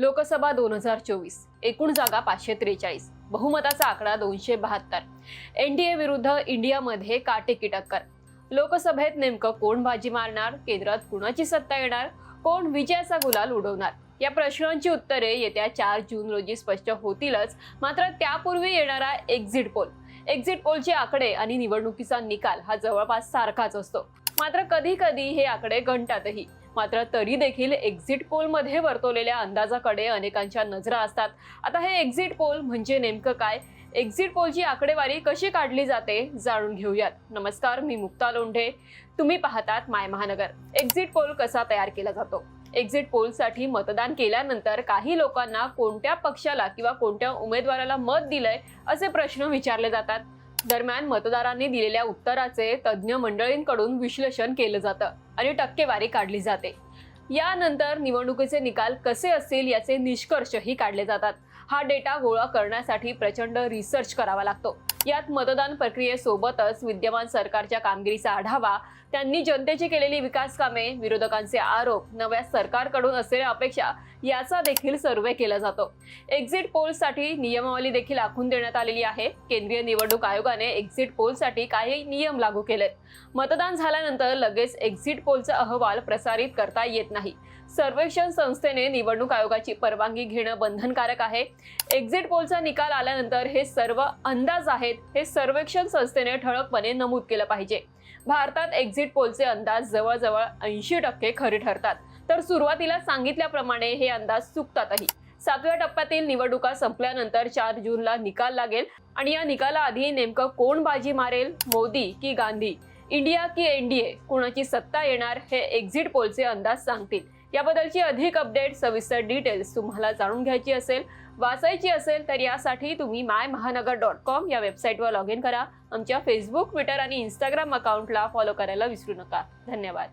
लोकसभा दोन हजार चोवीस एकूण जागा पाचशे त्रेचाळीस बहुमताचा आकडा दोनशे बहात्तर. एनडीए विरुद्ध इंडियामध्ये काटेकी टक्कर लोकसभेत नेमकं कोण बाजी मारणार? केंद्रात कुणाची सत्ता येणार? कोण विजयाचा गुलाल उडवणार? या प्रश्नांची उत्तरे येत्या चार जून रोजी स्पष्ट होतीलच. मात्र त्यापूर्वी येणारा एक्झिट पोल एक्झिट पोलचे आकडे आणि निवडणुकीचा निकाल हा जवळपास सारखाच असतो. मात्र कधी कधी हे आकडे घंटातही. मात्र तरी देखील एक्झिट पोलमध्ये वर्तवलेल्या अंदाजाकडे अनेकांच्या नजरा असतात. आता हे एक्झिट पोल म्हणजे नेमकं काय? एक्झिट पोलची आकडेवारी कशी काढली जाते जाणून घेऊयात. नमस्कार मी मुक्ता लोंढे. तुम्ही पाहतात माय महानगर. एक्झिट पोल कसा तयार केला जातो? एक्झिट पोलसाठी मतदान केल्यानंतर काही लोकांना कोणत्या पक्षाला किंवा कोणत्या उमेदवाराला मत दिलंय असे प्रश्न विचारले जातात. दरम्यान मतदारांनी दिलेल्या उत्तराचे तज्ज्ञ मंडळींकडून विश्लेषण केलं जातं आणि टक्केवारी काढली जाते. यानंतर निवडणुकीचे निकाल कसे असतील याचे निष्कर्षही काढले जातात. हा डेटा गोळा करण्यासाठी प्रचंड रिसर्च करावा लागतो. यात मतदान प्रक्रियेसोबतच विद्यमान सरकारच्या कामगिरीचा आढावा त्यांनी जनतेची केलेली विकास कामे विरोधकांचे आरोप नव्या सरकारकडून असलेल्या अपेक्षा याचा देखील सर्वे केला जातो. एक्झिट पोलसाठी नियमावली देखील आखून देण्यात आलेली आहे. केंद्रीय निवडणूक आयोगाने एक्झिट पोलसाठी काही नियम लागू केलेत. मतदान झाल्यानंतर लगेच एक्झिट पोलचा अहवाल प्रसारित करता येत नाही. सर्वेक्षण संस्थेने निवडणूक आयोगाची परवानगी घेणं बंधनकारक आहे. एक्झिट पोलचा निकाल आल्यानंतर हे सर्व अंदाज आहेत हे सर्वेक्षण संस्थेने ठळकपणे नमूद केलं पाहिजे. भारतात एक्झिट पोलचे अंदाज जवळजवळ ऐंशी टक्के खरे ठरतात. तर सुरुवातीला सांगितल्याप्रमाणे हे अंदाज चुकतातही. सातव्या टप्प्यातील निवडणुका संपल्यानंतर चार जूनला निकाल लागेल. आणि या निकालाआधी नेमकं कोण बाजी मारेल मोदी की गांधी? इंडिया की एनडीए कुणाची सत्ता येणार हे एक्झिट पोलचे अंदाज सांगतील. याबद्दलची अधिक अपडेट सविस्तर डिटेल्स तुम्हाला जाणून घ्यायची असेल वाचायची असेल तर यासाठी तुम्ही माय महानगर डॉट कॉम या वेबसाईटवर लॉग इन करा. आमच्या फेसबुक ट्विटर आणि इंस्टाग्राम अकाउंटला फॉलो करायला विसरू नका. धन्यवाद.